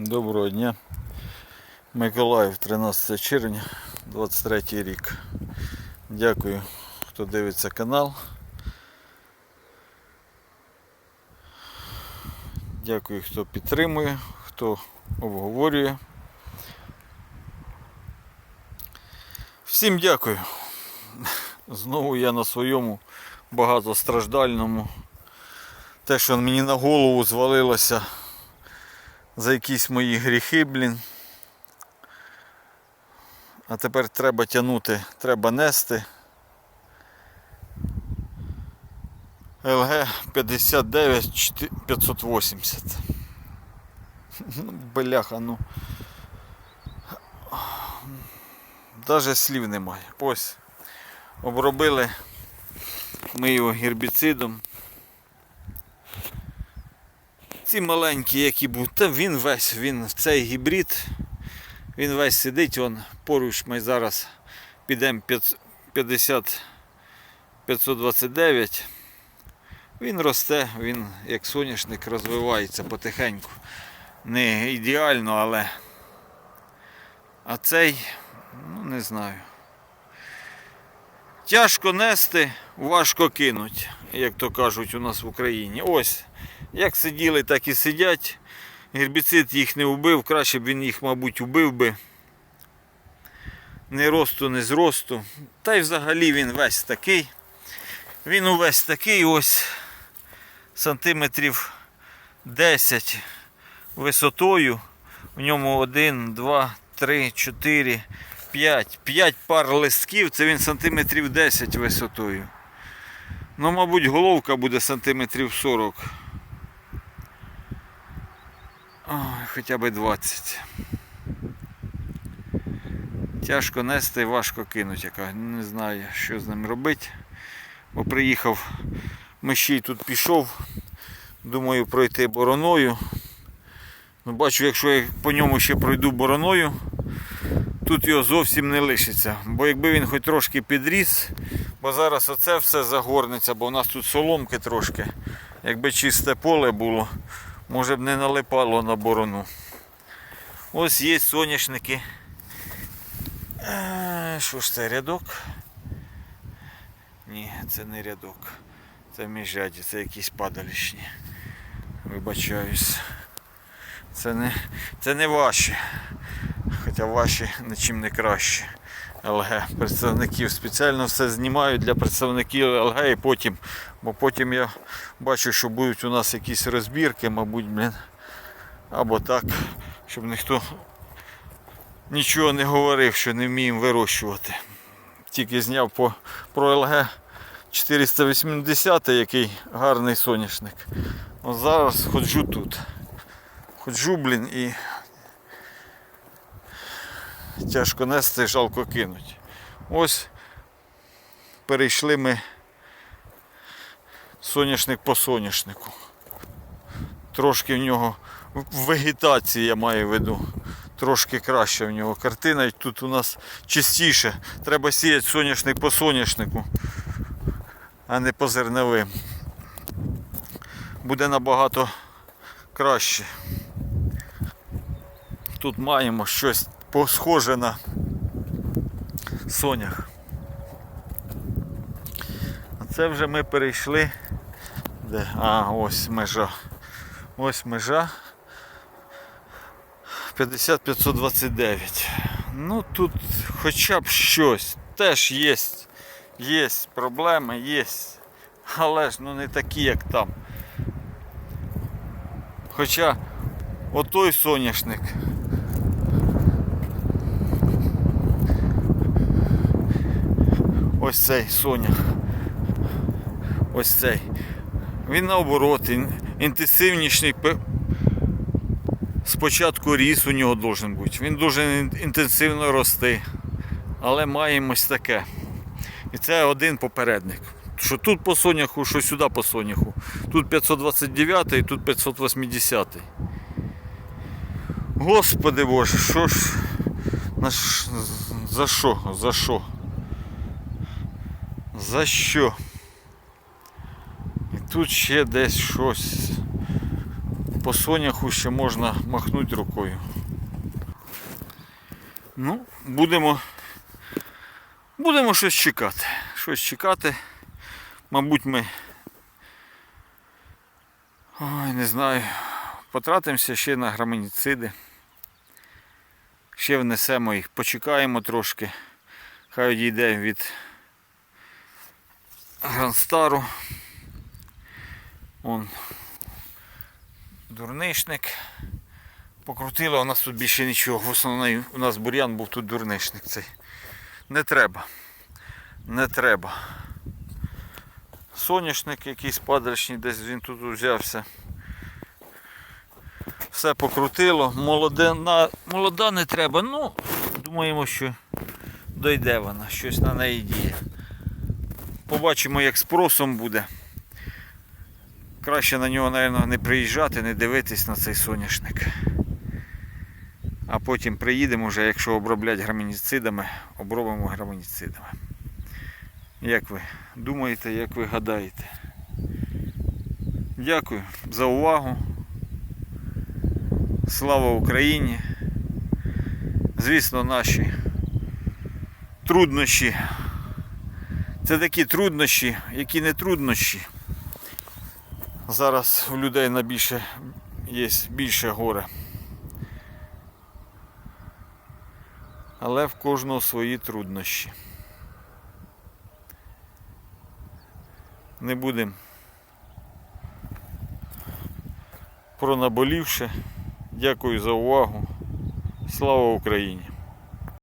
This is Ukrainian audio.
Доброго дня. Миколаїв, 13 червня, 23 рік. Дякую, хто дивиться канал. Дякую, хто підтримує, хто обговорює. Всім дякую. Знову я на своєму багатостраждальному. Те, що мені на голову звалилося за якісь мої гріхи, блін. А тепер треба тягнути, треба нести. ЛГ 59 580. Ну, бляха, ну. Даже слів немає. Ось. Обробили ми його гербіцидом. Ці маленькі, які був, та він весь, він цей гібрид, він весь сидить, он поруч ми зараз підемо 50 529. Він росте, він як соняшник розвивається потихеньку. Не ідеально, але а цей, ну не знаю. Тяжко нести, важко кинуть, як то кажуть у нас в Україні. Ось. Як сиділи, так і сидять. Гербіцид їх не вбив, краще б він їх, мабуть, убив би. Не росту, не зросту. Та й взагалі він весь такий. Він увесь такий ось сантиметрів 10 висотою. В ньому 1, 2, 3, 4, 5. 5 пар листків, це він сантиметрів 10 висотою. Ну, мабуть, головка буде сантиметрів 40. Ой, хоча б 20. Тяжко нести, важко кинути, яка не знаю, що з ним робити. Бо приїхав, мещій тут пішов. Думаю пройти бороною. Ну, Бачу, якщо я по ньому ще пройду бороною, тут його зовсім не лишиться. Бо якби він хоч трошки підріс, бо зараз оце все загорнеться, бо у нас тут соломки трошки. Якби чисте поле було, може б не налипало на борону. Ось є соняшники. Е, Що ж це рядок? Ні, це не рядок. Це міжряді, це якісь падалішні. Вибачаюсь. Це не, це не ваші. Хоча ваші нічим не краще. ЛГ. Представників спеціально все знімаю для представників ЛГ і потім, бо потім я бачу, що будуть у нас якісь розбірки, мабуть, блін. Або так, щоб ніхто нічого не говорив, що не вміємо вирощувати. Тільки зняв по, про ЛГ 480, який гарний соняшник. От зараз ходжу тут. Ходжу, блін, і тяжко нести, жалко кинуть. Ось перейшли ми соняшник по соняшнику. Трошки в нього вегетація я маю в виду. Трошки краще в нього картина. І тут у нас чистіше. Треба сіяти соняшник по соняшнику, а не по зерновим. Буде набагато краще. Тут маємо щось схоже на сонях. А це вже ми перейшли. Де? А, ось межа. Ось межа 50529. Ну тут хоча б щось. Теж є. Є проблеми, є. Але ж ну не такі, як там. Хоча отой соняшник. Ось цей сонях. Ось цей. Він наоборот, інтенсивніший. Спочатку ріс у нього должен бути. Він дуже інтенсивно рости. Але маємо ось таке. І це один попередник. Що тут по соняху, що сюди по соняху. Тут 529 і тут 580. Господи Боже, що ж. За що? За що? За що? І тут ще десь щось. по соняху ще можна махнути рукою. Ну, будемо. Будемо щось чекати. Щось чекати. Мабуть, ми. Ой, не знаю. Потратимося ще на граменіциди. Ще внесемо їх, почекаємо трошки. Хай одійде від Гранстару. Он дурнишник. Покрутили, у нас тут більше нічого. В основному у нас бур'ян був тут дурнишник цей. Не треба. Не треба. Соняшник якийсь падальшний, десь він тут взявся. Все покрутило. Молоде, молода не треба. Ну, думаємо, що дойде вона, щось на неї діє. Побачимо, як спросом буде. Краще на нього, мабуть, не приїжджати, не дивитись на цей соняшник. А потім приїдемо вже, якщо оброблять граменіцидами, обробимо граменіцидами. Як ви думаєте, як ви гадаєте? Дякую за увагу. Слава Україні! Звісно, наші труднощі. Це такі труднощі, які не труднощі. Зараз у людей на є більше горе. Але в кожного свої труднощі. Не будемо про наболівше. Дякую за увагу. Слава Україні!